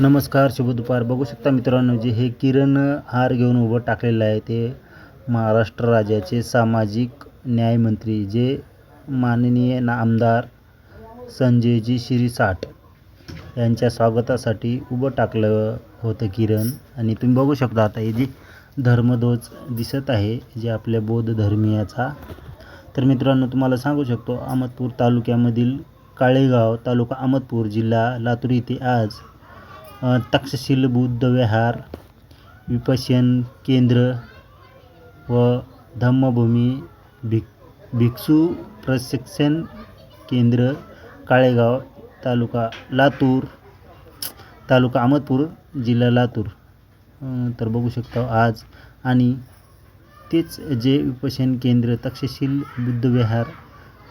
नमस्कार शुभ दुपार. बघू शकता मित्रांनो जे हे किरण हार घेऊन उभं टाकलेलं आहे ते महाराष्ट्र राज्याचे सामाजिक न्यायमंत्री जे माननीय ना आमदार संजयजी शिरीसाट यांच्या स्वागतासाठी उभं टाकलं होतं किरण. आणि तुम्ही बघू शकता आता हे जे धर्मध्वज दिसत आहे जे आपल्या बौद्ध धर्मीयाचा. तर मित्रांनो तुम्हाला सांगू शकतो अहमदपूर तालुक्यामधील काळेगाव तालुका अहमदपूर जिल्हा लातूर येथे आज तक्षशील बुद्ध विहार विपश्यन केंद्र व धम्मभूमी भिक भिक्षू प्रशिक्षण केंद्र काळेगाव तालुका लातूर तालुका अहमदपूर जिल्हा लातूर. तर बघू शकता आज आणि तेच जे विपश्यन केंद्र तक्षशील बुद्ध विहार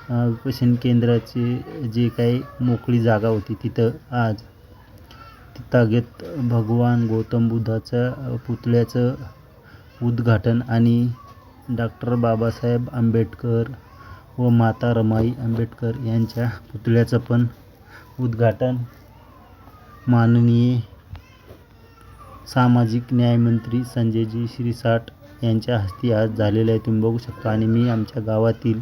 विपश्यन केंद्राचे जे काही मोकळी जागा होती तिथं आज तागेत भगवान गौतम बुद्धाच्या पुतळ्याचं उद्घाटन आणि डॉक्टर बाबासाहेब आंबेडकर व माता रमाई आंबेडकर यांच्या पुतळ्याचं पण उद्घाटन. माननीय सामाजिक न्यायमंत्री संजयजी शिरीसाट यांच्या हस्ते आज झालेलं आहे. तुम्ही बघू शकता. आणि मी आमच्या गावातील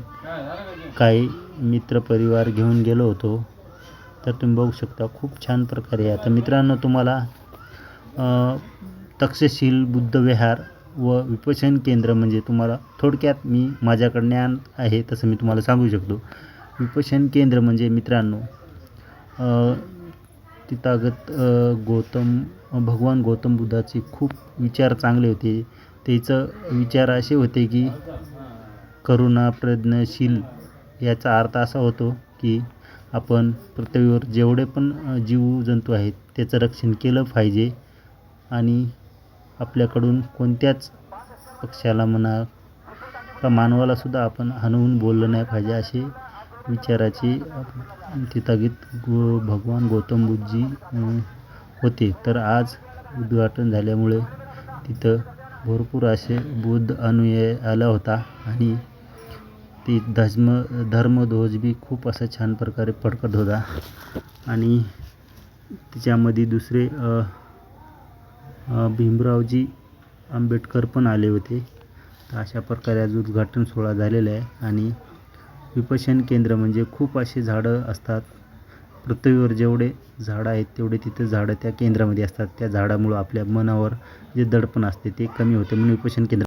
काही मित्रपरिवार घेऊन गेलो होतो. तर तुम्ही बघू शकता खूप छान प्रकारे आता मित्रांनो तुम्हाला तक्षशील बुद्ध विहार व विपशन केंद्र म्हणजे तुम्हाला थोडक्यात मी माझ्याकडे ज्ञान आहे तसं मी तुम्हाला सांगू शकतो. विपशन केंद्र म्हणजे मित्रांनो तिथागत गौतम भगवान गौतम बुद्धाचे खूप विचार चांगले होते. त्याचं विचार असे होते की करुणा प्रज्ञशील याचा अर्थ असा होतो की आपण पृथ्वीवर जेवढे पण जीवजंतू आहेत त्याचं रक्षण केलं पाहिजे. आणि आपल्याकडून कोणत्याच पक्षाला म्हणा का मानवालासुद्धा आपण हनवून बोललं नाही पाहिजे असे विचाराचे तिथागीत गो भगवान गौतम बुद्धजी होते. तर आज उद्घाटन झाल्यामुळे तिथं भरपूर असे बुद्ध अनुयायी आला होता. आणि ती धर्म धर्मध्वज बी खूप असा छान प्रकारे फडकत होता. आणि त्याच्यामध्ये दुसरे भीमरावजी आंबेडकर पण आले होते. तर अशा प्रकारे आज उद्घाटन सोहळा झालेला आहे. आणि विपशन केंद्र म्हणजे खूप असे झाडं असतात. पृथ्वीवर जेवढे झाडं आहेत तेवढे तिथे झाडं त्या केंद्रामध्ये असतात. त्या झाडामुळं आपल्या मनावर जे दडपण असते ते कमी होते. म्हणून विपशन केंद्र